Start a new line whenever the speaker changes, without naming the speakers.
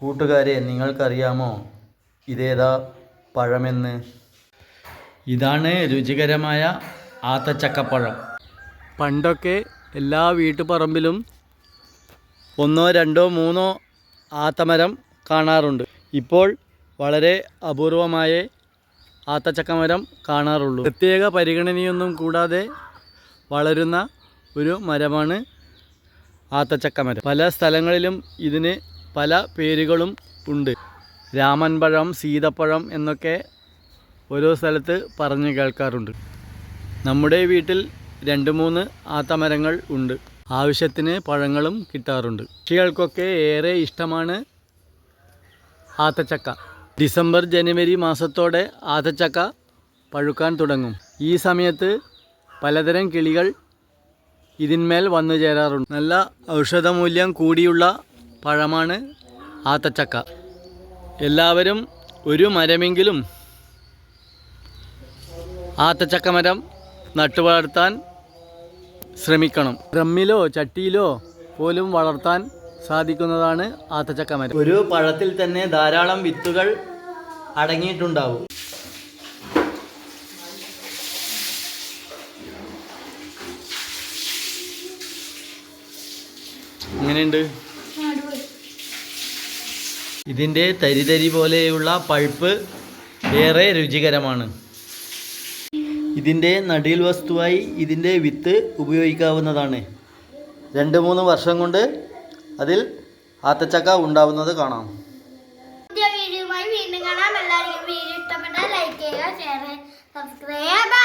കൂട്ടുകാരെ നിങ്ങൾക്കറിയാമോ ഇതേതാ പഴമെന്ന്? ഇതാണ് രുചികരമായ ആത്തച്ചക്കപ്പഴം. പണ്ടൊക്കെ എല്ലാ വീട്ടുപറമ്പിലും ഒന്നോ രണ്ടോ മൂന്നോ ആത്തമരം കാണാറുണ്ട്. ഇപ്പോൾ വളരെ അപൂർവമായ ആത്തച്ചക്കമരം കാണാറുള്ളൂ. പ്രത്യേക പരിഗണനയൊന്നും കൂടാതെ വളരുന്ന ഒരു മരമാണ് ആത്തച്ചക്കമരം. പല സ്ഥലങ്ങളിലും ഇതിന് പല പേരുകളും ഉണ്ട്. രാമൻപഴം സീതപ്പഴം എന്നൊക്കെ ഓരോ സ്ഥലത്ത് പറഞ്ഞു കേൾക്കാറുണ്ട്. നമ്മുടെ വീട്ടിൽ രണ്ട് മൂന്ന് ആത്തമരങ്ങൾ ഉണ്ട്. ആവശ്യത്തിന് പഴങ്ങളും കിട്ടാറുണ്ട്. കൃഷികൾക്കൊക്കെ ഏറെ ഇഷ്ടമാണ് ആത്തച്ചക്ക. ഡിസംബർ ജനുവരി മാസത്തോടെ ആത്തച്ചക്ക പഴുക്കാൻ തുടങ്ങും. ഈ സമയത്ത് പലതരം കിളികൾ ഇതിന്മേൽ വന്നു ചേരാറുണ്ട്. നല്ല ഔഷധമൂല്യം കൂടിയുള്ള പഴമാണ് ആത്തച്ചക്ക. എല്ലാവരും ഒരു മരമെങ്കിലും ആത്തച്ചക്ക മരം നട്ടുവളർത്താൻ ശ്രമിക്കണം. ഡ്രമ്മിലോ ചട്ടിയിലോ പോലും വളർത്താൻ സാധിക്കുന്നതാണ് ആത്തച്ചക്ക മരം. ഒരു പഴത്തിൽ തന്നെ ധാരാളം വിത്തുകൾ അടങ്ങിയിട്ടുണ്ടാവും. എങ്ങനെയുണ്ട്? ഇതിന്റെ തരിതരി പോലെയുള്ള പഴുപ്പ് ഏറെ രുചികരമാണ്. ഇതിന്റെ നടിയിൽ വസ്തുവായി ഇതിന്റെ വിത്ത് ഉപയോഗിക്കാവുന്നതാണ്. രണ്ട് മൂന്ന് വർഷം കൊണ്ട് അതിൽ ആത്തച്ചക്ക ഉണ്ടാവുന്നത് കാണാം.
വീണ്ടും കാണാം. എല്ലാവർക്കും വീഡിയോ ഇഷ്ടപ്പെട്ടാൽ ലൈക്ക് ചെയ്യുക ഷെയർ ചെയ്യുക സബ്സ്ക്രൈബ്